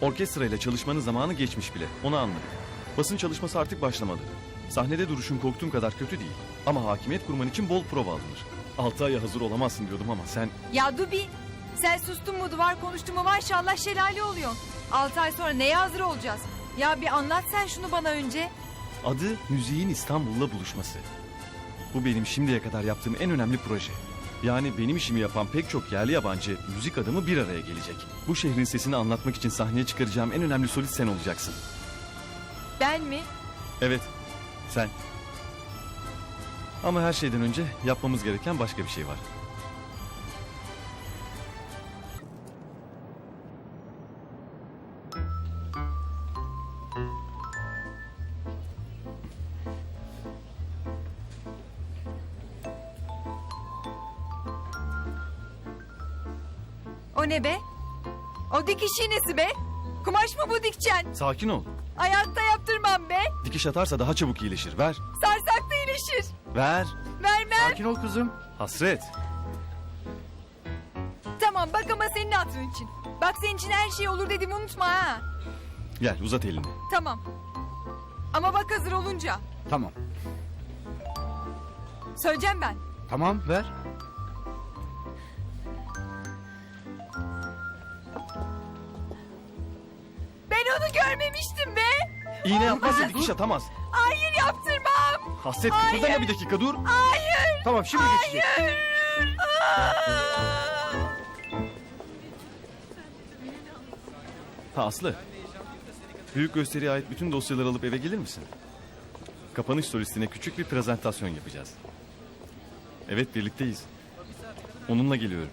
Orkestrayla çalışmanın zamanı geçmiş bile. Onu anladık. Basın çalışması artık başlamalı. Sahnede duruşun korktuğum kadar kötü değil. Ama hakimiyet kurman için bol prova alınır. Altı aya hazır olamazsın diyordum ama sen... Ya dur bir. Sen sustun mu duvar konuştun mu maşallah şelale oluyorsun. Altı ay sonra neye hazır olacağız? Ya bir anlat sen şunu bana önce. Adı müziğin İstanbul'la buluşması. Bu benim şimdiye kadar yaptığım en önemli proje. Yani benim işimi yapan pek çok yerli yabancı müzik adamı bir araya gelecek. Bu şehrin sesini anlatmak için sahneye çıkaracağım en önemli solist sen olacaksın. Ben mi? Evet, sen. Ama her şeyden önce yapmamız gereken başka bir şey var. O ne be? O dikiş iğnesi be. Kumaş mı bu dikçen? Sakin ol. Hayatta yaptırmam be. Dikiş atarsa daha çabuk iyileşir. Ver. Sarsak da iyileşir. Ver. Vermem. Sakin ol kızım. Hasret. Tamam bak ama senin hatırın için. Bak senin için her şey olur dedim unutma ha. Gel uzat elini. Tamam. Ama bak hazır olunca. Tamam. Söyleyeceğim ben. Tamam ver. Onu görmemiştim be. İğne yapmazsa dikiş atamaz. Hayır yaptırmam. Hasret Hayır. kıpırdama bir dakika dur. Hayır. Tamam şimdi geçecek. Hayır. Aa! Ha Aslı. Büyük gösteriye ait bütün dosyaları alıp eve gelir misin? Kapanış solistine küçük bir prezentasyon yapacağız. Evet birlikteyiz. Onunla geliyorum.